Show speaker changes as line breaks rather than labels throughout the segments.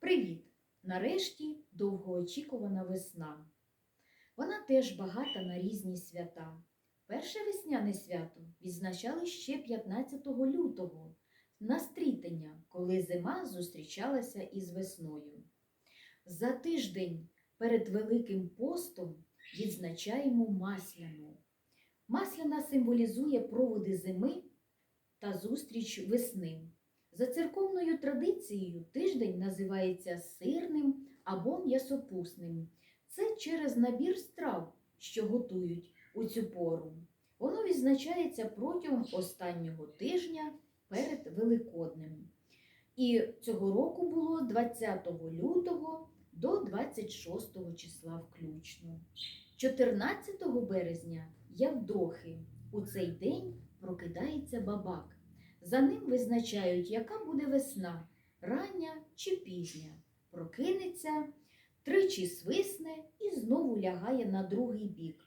Привіт! Нарешті довгоочікувана весна. Вона теж багата на різні свята. Перше весняне свято відзначали ще 15 лютого на стрітення, коли зима зустрічалася із весною. За тиждень перед Великим постом відзначаємо Масляну. Масляна символізує проводи зими та зустріч весни. За церковною традицією тиждень називається сирним або м'ясопусним. Це через набір страв, що готують у цю пору. Воно відзначається протягом останнього тижня перед Великоднем. І цього року було 20 лютого до 26 числа включно. 14 березня Явдохи. У цей день прокидається бабак. За ним визначають, яка буде весна, рання чи пізня. Прокинеться, тричі свисне і знову лягає на другий бік.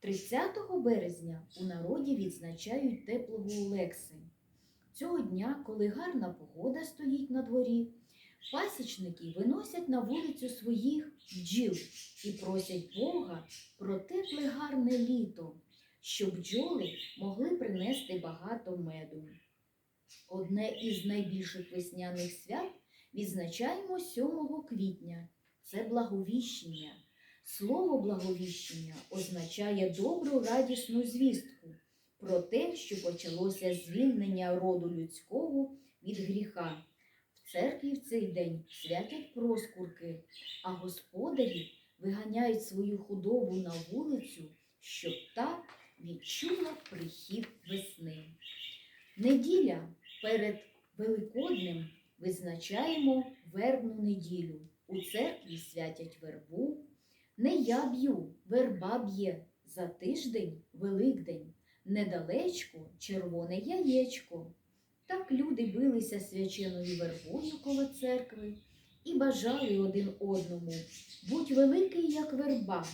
30 березня у народі відзначають теплого Олекси. Цього дня, коли гарна погода стоїть на дворі, пасічники виносять на вулицю своїх бджіл і просять Бога про тепле гарне літо, щоб бджоли могли принести багато меду. Одне із найбільших весняних свят відзначаємо 7 квітня. Це благовіщення. Слово благовіщення означає добру радісну звістку про те, що почалося звільнення роду людського від гріха. В церкві в цей день святять проскурки, а господарі виганяють свою худобу на вулицю, щоб та відчула прихід весни. Неділя перед Великоднем визначаємо вербну неділю. У церкві святять вербу. Не я б'ю, верба б'є за тиждень Великдень, недалечко червоне яєчко. Так люди билися свяченою вербою коло церкви і бажали один одному будь великий, як верба,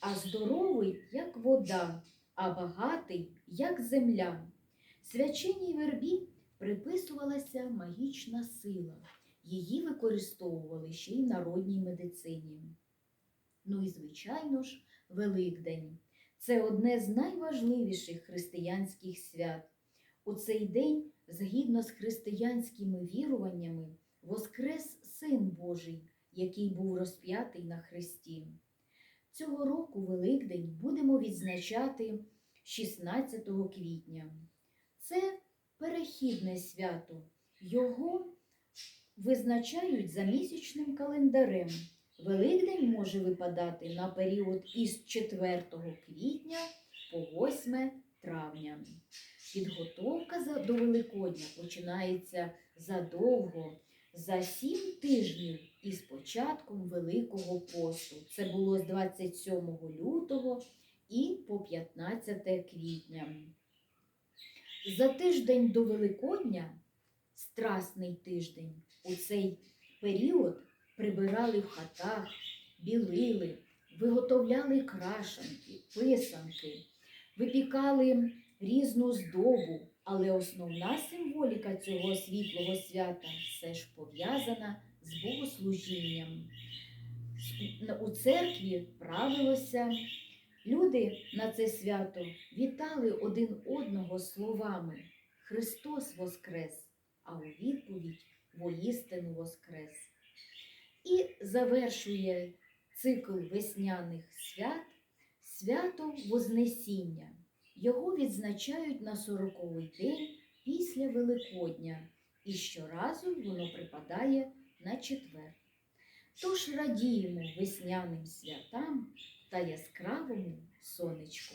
а здоровий, як вода, а багатий, як земля. Свяченій вербі приписувалася магічна сила. Її використовували ще й в народній медицині. Ну і, звичайно ж, Великдень. Це одне з найважливіших християнських свят. У цей день, згідно з християнськими віруваннями, воскрес Син Божий, який був розп'ятий на хресті. Цього року Великдень будемо відзначати 16 квітня. Це перехідне свято. Його визначають за місячним календарем. Великдень може випадати на період із 4 квітня по 8 травня. Підготовка до Великодня починається задовго, за 7 тижнів із початком Великого посту. Це було з 27 лютого і по 15 квітня. За тиждень до Великодня, страсний тиждень, у цей період прибирали в хатах, білили, виготовляли крашанки, писанки, випікали різну здобу, але основна символіка цього світлого свята все ж пов'язана з богослужінням. У церкві правилося Люди на це свято вітали один одного словами Христос Воскрес, а у відповідь воістину Воскрес. І завершує цикл весняних свят свято Вознесіння. Його відзначають на сороковий день після Великодня, і щоразу воно припадає на четвер. Тож радіємо весняним святам та яскравому сонечку.